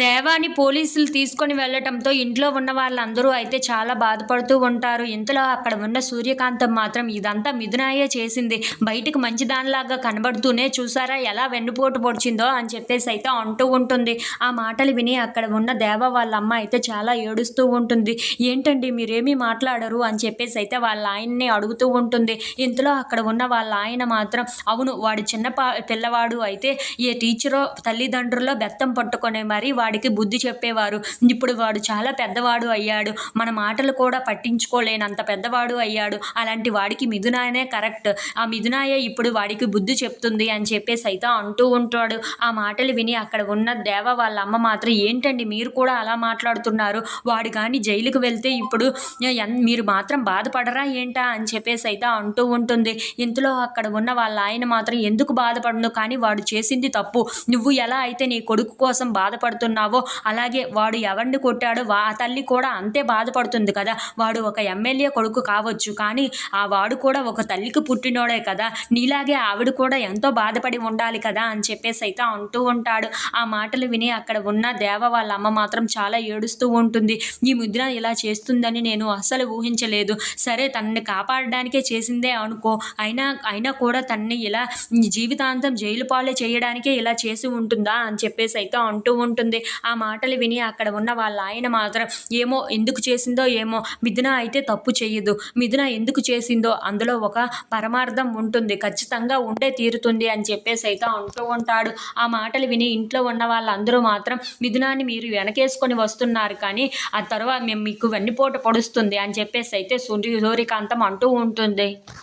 దేవాని పోలీసులు తీసుకొని వెళ్ళటంతో ఇంట్లో ఉన్న వాళ్ళందరూ అయితే చాలా బాధపడుతూ ఉంటారు. ఇంతలో అక్కడ ఉన్న సూర్యకాంతం మాత్రం ఇదంతా మిథునాయే చేసింది. బయటకు మంచి దానిలాగా కనబడుతూనే చూసారా ఎలా వెన్నుపోటు పొడిచిందో అని చెప్పేసి అయితే అంటూ ఉంటుంది. ఆ మాటలు విని అక్కడ ఉన్న దేవ వాళ్ళ అమ్మ అయితే చాలా ఏడుస్తూ ఉంటుంది. ఏంటండి మీరేమీ మాట్లాడరు అని చెప్పేసి అయితే వాళ్ళ ఆయన్ని అడుగుతూ ఉంటుంది. ఇంతలో అక్కడ ఉన్న వాళ్ళ ఆయన మాత్రం అవును వాడు చిన్న పా పిల్లవాడు అయితే ఏ టీచరో తల్లిదండ్రుల్లో బెత్తం పట్టుకొని మరి వాడికి బుద్ధి చెప్పేవారు. ఇప్పుడు వాడు చాలా పెద్దవాడు అయ్యాడు. మన మాటలు కూడా పట్టించుకోలేనంత పెద్దవాడు అయ్యాడు. అలాంటి వాడికి మిథునాయనే కరెక్ట్. ఆ మిథునాయే ఇప్పుడు వాడికి బుద్ధి చెప్తుంది అని చెప్పేసి అయితే అంటూ ఉంటాడు. ఆ మాటలు విని అక్కడ ఉన్న దేవ వాళ్ళ అమ్మ మాత్రం ఏంటండి మీరు కూడా అలా మాట్లాడుతున్నారు? వాడు కానీ జైలుకు వెళ్తే ఇప్పుడు ఎన్- మీరు మాత్రం బాధపడరా ఏంటా? అని చెప్పేసి అయితే అంటూ ఉంటుంది. ఇంతలో అక్కడ ఉన్న వాళ్ళ ఆయన మాత్రం ఎందుకు బాధపడను? కానీ వాడు చేసింది తప్పు. నువ్వు ఎలా అయితే నీ కొడుకు కోసం బాధపడుతున్నావు అలాగే వాడు ఎవరిని కొట్టాడో వా ఆ తల్లి కూడా అంతే బాధపడుతుంది కదా. వాడు ఒక ఎమ్మెల్యే కొడుకు కావచ్చు కానీ ఆ వాడు కూడా ఒక తల్లికి పుట్టినోడే కదా. నీలాగే ఆవిడ కూడా ఎంతో బాధపడి ఉండాలి కదా అని చెప్పేసి అయితే అంటూ ఉంటాడు. ఆ మాటలు విని అక్కడ ఉన్న దేవ వాళ్ళ అమ్మ మాత్రం చాలా ఏడుస్తూ ఉంటుంది. ఈ ముద్ర ఇలా చేస్తుందని నేను అస్సలు ఊహించలేదు. సరే తనని కాపాడడానికే చేసిందే అనుకో. అయినా అయినా కూడా తన్ని ఇలా జీవితాంతం జైలు పాలే చేయడానికే ఇలా చేసి ఉంటుందా అని చెప్పేసి అయితే అంటూ ఉంటుంది. ఆ మాటలు విని అక్కడ ఉన్న వాళ్ళ ఆయన మాత్రం ఏమో ఎందుకు చేసిందో ఏమో మిథున అయితే తప్పు చేయదు మిథున ఎందుకు చేసిందో అందులో ఒక పరమార్థం ఉంటుంది. ఖచ్చితంగా ఉండే తీరుతుంది అని చెప్పేసి అయితే అంటూ ఉంటాడు. ఆ మాటలు విని ఇంట్లో ఉన్న వాళ్ళందరూ మాత్రం మిథునాన్ని మీరు వెనకేసుకొని వస్తున్నారు కానీ ఆ తర్వాత మేము మీకు వెన్నుపోట పొడుస్తుంది అని చెప్పేసి అయితే సూర్య సూర్యకాంతం అంటూ ఉంటుంది.